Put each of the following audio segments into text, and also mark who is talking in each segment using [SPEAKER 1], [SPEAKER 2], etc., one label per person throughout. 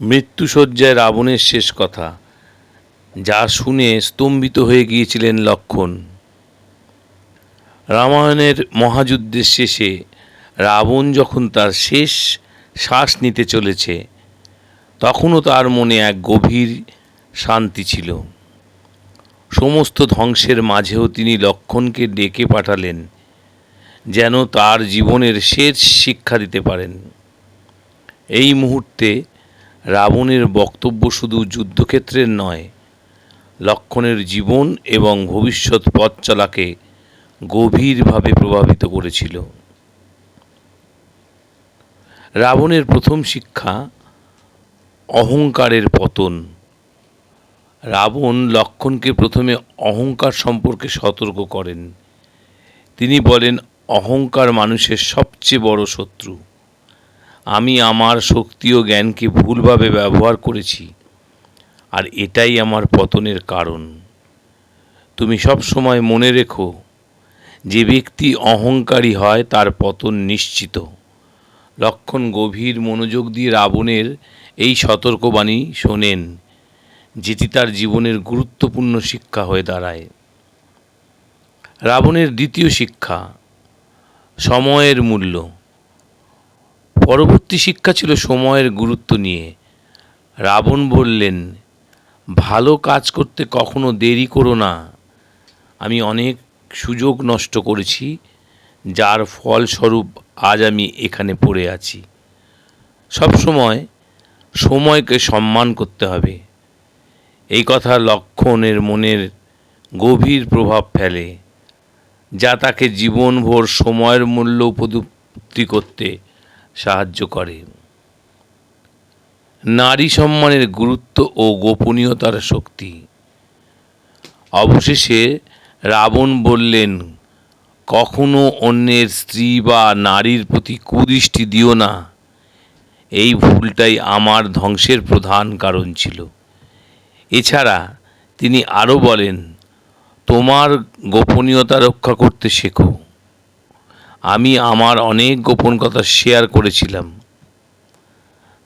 [SPEAKER 1] মৃত্যুসজ্জায় রাবণের শেষ কথা, যা শুনে স্তম্ভিত হয়ে গিয়েছিলেন লক্ষণ। রামায়ণের মহাযুদ্ধের শেষে রাবণ যখন তার শেষ শ্বাস নিতে চলেছে, তখনও তার মনে এক গভীর শান্তি ছিল। সমস্ত ধ্বংসের মাঝেও তিনি লক্ষণকে ডেকে পাঠালেন, যেন তার জীবনের শেষ শিক্ষা দিতে পারেন। এই মুহূর্তে রাবণের বক্তব্য শুধু যুদ্ধক্ষেত্রের নয়, লক্ষণের জীবন এবং ভবিষ্যৎ পথ চলাকে গভীরভাবে প্রভাবিত করেছিল। রাবণের প্রথম শিক্ষা, অহংকারের পতন। রাবণ লক্ষণকে প্রথমে অহংকার সম্পর্কে সতর্ক করেন। তিনি বলেন, অহংকার মানুষের সবচেয়ে বড় শত্রু। আমি আমার শক্তি ও জ্ঞানকে ভুলভাবে ব্যবহার করেছি, আর এটাই আমার পতনের কারণ। তুমি সব সময় মনে রেখো, যে ব্যক্তি অহংকারী হয়, তার পতন নিশ্চিত। লক্ষণ গভীর মনোযোগ দিয়ে রাবণের এই সতর্কবাণী শোনেন, যেটি তার জীবনের গুরুত্বপূর্ণ শিক্ষা হয়ে দাঁড়ায়। রাবণের দ্বিতীয় শিক্ষা, সময়ের মূল্য। পরবর্তী শিক্ষা ছিল সময়ের গুরুত্ব নিয়ে। রাবণ বললেন, ভালো কাজ করতে কখনো দেরি করো না। আমি অনেক সুযোগ নষ্ট করেছি, যার ফলস্বরূপ আজ আমি এখানে পড়ে আছি। সব সময় সময়কে সম্মান করতে হবে এই কথা লক্ষণের মনের গভীর প্রভাব ফেলে, যা তাকে জীবনভর সময়ের মূল্য উপলব্ধি করতে সাহায্য করে। নারী সম্মানের গুরুত্ব ও গোপনীয়তার শক্তি। অবশেষে রাবণ বললেন, কখনো অন্যের স্ত্রী বা নারীর প্রতি কুদৃষ্টি দিও না। এই ভুলটাই আমার ধ্বংসের প্রধান কারণ ছিল। এছাড়া তিনি আরও বলেন, তোমার গোপনীয়তা রক্ষা করতে শেখো। আমি আমার অনেক গোপন কথা শেয়ার করেছিলাম,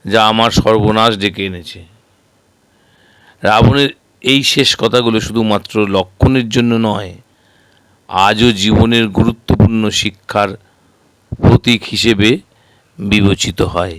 [SPEAKER 1] যা আমার সর্বনাশ ডেকে এনেছে। রাবণের এই শেষ কথাগুলো শুধুমাত্র লক্ষণের জন্য নয়, আজও জীবনের গুরুত্বপূর্ণ শিক্ষার প্রতীক হিসেবে বিবেচিত হয়।